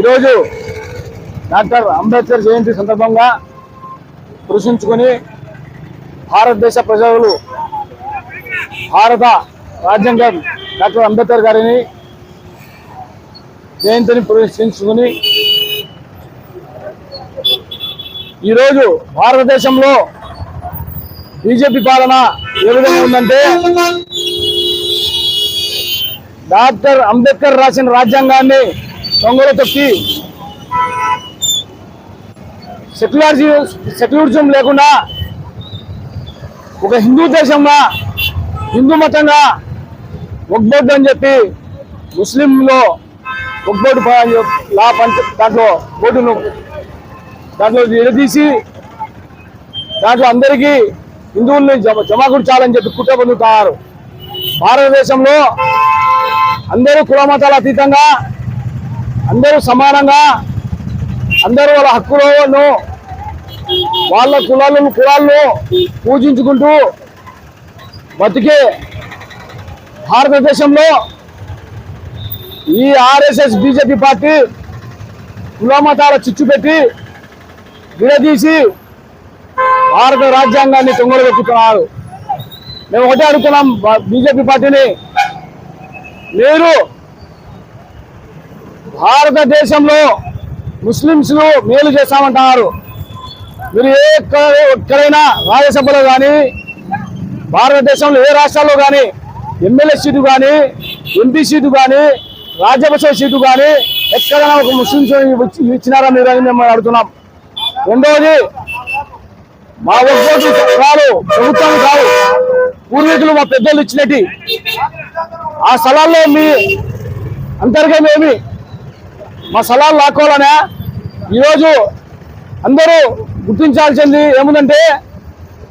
ఈరోజు డాక్టర్ అంబేద్కర్ జయంతి సందర్భంగా కృషించుకొని భారతదేశ ప్రజలు భారత రాజ్యాంగం డాక్టర్ అంబేద్కర్ గారిని జయంతిని పురస్కరించుకుని ఈరోజు భారతదేశంలో బీజేపీ పాలన ఏ విధంగా ఉందంటే డాక్టర్ అంబేద్కర్ రాసిన రాజ్యాంగాన్ని దొంగలు తప్పి సెక్యులర్ సెక్యులరిజం లేకుండా ఒక హిందూ దేశంగా హిందూ మతంగా ఒగ్బోర్డు అని చెప్పి ముస్లింలో ఒగ్బోర్డు లా పంచ దాంట్లో బోర్డును దాంట్లో విడదీసి దాంట్లో అందరికీ హిందువుల్ని జమ జమాకూర్చాలని చెప్పి కుట్ర పొందుతున్నారు భారతదేశంలో అందరూ కుల మతాల అతీతంగా అందరూ సమానంగా అందరూ వాళ్ళ హక్కులను వాళ్ళ కులాలను కులాలను పూజించుకుంటూ బతికే భారతదేశంలో ఈ ఆర్ఎస్ఎస్ బీజేపీ పార్టీ కుల మతాల చిచ్చు పెట్టి విడదీసి భారత రాజ్యాంగాన్ని తొంగలు పెట్టుకున్నారు మేము ఒకటే అడుగుతున్నాం బీజేపీ పార్టీని. మీరు భారతదేశంలో ముస్లింస్ను మేలు చేస్తామంటున్నారు. మీరు ఏ ఎక్కడ- ఎక్కడైనా రాజ్యసభలో కానీ భారతదేశంలో ఏ రాష్ట్రాల్లో కానీ ఎమ్మెల్యే సీటు కానీ ఎంపీ సీటు కానీ రాజ్యసభ సీటు కానీ ఎక్కడైనా ఒక ముస్లింస్ ఇచ్చినారా మీరు అని మేము అడుగుతున్నాం. రెండవది మా ఒక్కోటి కాదు ప్రభుత్వం కాదు పూర్వీకులు మా పెద్దలు ఇచ్చినట్టు. ఆ స్థలాల్లో మీ అంతర్గమేమి మా సలహాలు లాక్కోవాలనే ఈరోజు అందరూ గుర్తించాల్సింది ఏముందంటే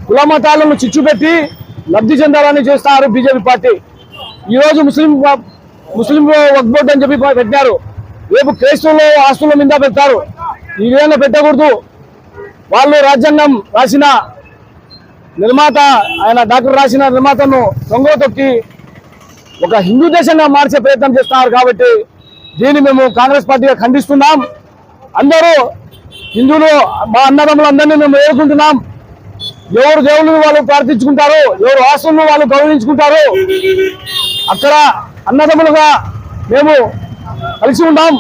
కుల మతాలను చిచ్చు పెట్టి లబ్ధి చెందాలని చేస్తున్నారు బీజేపీ పార్టీ. ఈరోజు ముస్లిం ముస్లిం వక్ బోర్డు అని చెప్పి పెట్టినారు. రేపు క్రైస్తవులు ఆస్తుల మీద పెడతారు. ఈ విధంగా పెట్టకూడదు. వాళ్ళు రాజ్యాంగం రాసిన నిర్మాత ఆయన డాక్టర్ రాసిన నిర్మాతను దొంగ తొక్కి ఒక హిందూ దేశంగా మార్చే ప్రయత్నం చేస్తున్నారు కాబట్టి దీన్ని మేము కాంగ్రెస్ పార్టీగా ఖండిస్తున్నాం. అందరూ హిందువులు మా అన్నదమ్ములందరినీ మేము ఎదుర్కొంటున్నాం ఎవరు దేవుళ్ళని వాళ్ళు ప్రార్థించుకుంటారు ఎవరు ఆస్తులను వాళ్ళు గౌరవించుకుంటారు అక్కడ అన్నదమ్ములుగా మేము కలిసి ఉంటాం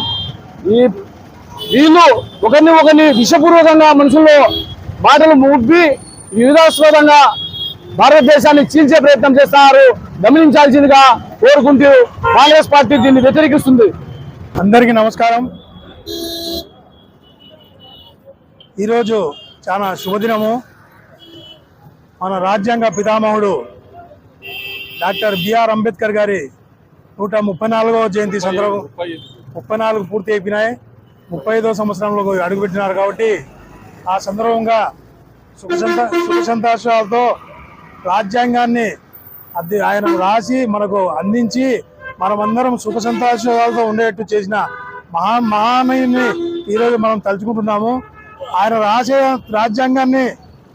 ఈ వీళ్ళు ఒకరిని ఒకరిని విషపూర్వకంగా మనుషుల్లో మాటలు ముప్పి వివిధాస్పదంగా భారతదేశాన్ని చీల్చే ప్రయత్నం చేస్తున్నారు. గమనించాల్సిందిగా కోరుకుంటూ కాంగ్రెస్ పార్టీ దీన్ని వ్యతిరేకిస్తుంది. అందరికీ నమస్కారం. ఈరోజు చాలా శుభదినము. మన రాజ్యాంగ పితామహుడు డాక్టర్ బిఆర్ అంబేద్కర్ గారి నూట ముప్పై నాలుగవ జయంతి సందర్భం ముప్పై నాలుగు పూర్తి అయిపోయినాయి. ముప్పై ఐదో సంవత్సరంలో అడుగుపెట్టినారు కాబట్టి ఆ సందర్భంగా సుఖ సంత సుఖ సంతోషాలతో రాజ్యాంగాన్ని అది ఆయన రాసి మనకు అందించి మనమందరం సుఖ సంతోషాలతో ఉండేట్టు చేసిన మహా మహామయుని ఈరోజు మనం తలుచుకుంటున్నాము. ఆయన రాసే రాజ్యాంగాన్ని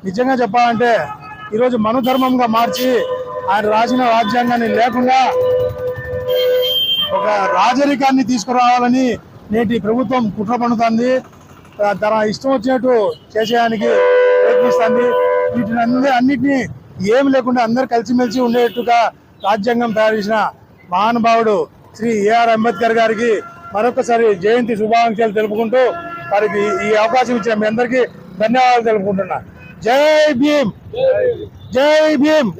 నిజంగా చెప్పాలంటే ఈరోజు మనుధర్మంగా మార్చి ఆయన రాసిన రాజ్యాంగాన్ని లేకుండా ఒక రాజరికాన్ని తీసుకురావాలని నేటి ప్రభుత్వం కుట్ర పండుతుంది తన ఇష్టం వచ్చినట్టు చేసేయడానికి ప్రయత్నిస్తుంది. వీటిని అన్ని అన్నిటినీ ఏమి లేకుండా అందరు కలిసిమెలిసి ఉండేట్టుగా రాజ్యాంగం తయారు చేసిన మహానుభావుడు శ్రీ ఏఆర్ అంబేద్కర్ గారికి మరొకసారి జయంతి శుభాకాంక్షలు తెలుపుకుంటూ వారికి ఈ అవకాశం ఇచ్చిన మీ అందరికీ ధన్యవాదాలు తెలుపుకుంటున్నా. జై భీమ్! జై భీమ్!